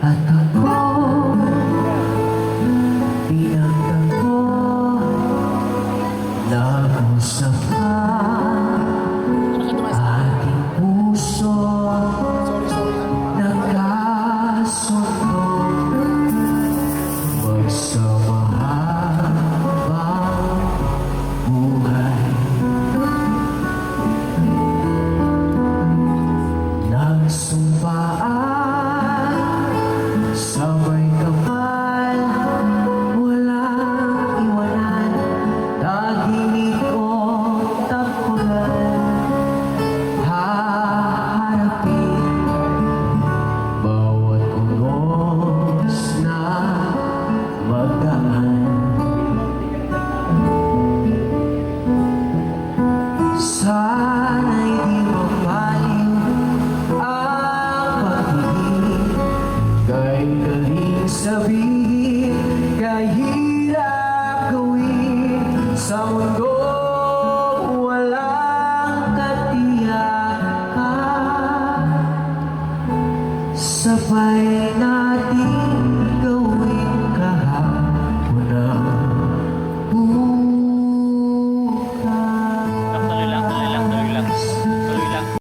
At ako Pinagdago Nag-usap ka Ating magdaan Sana'y di mabaliw ang pag-ibig Kay galing sabihin, kahirap gawin Sa mundo walang katiyakan. Sabay na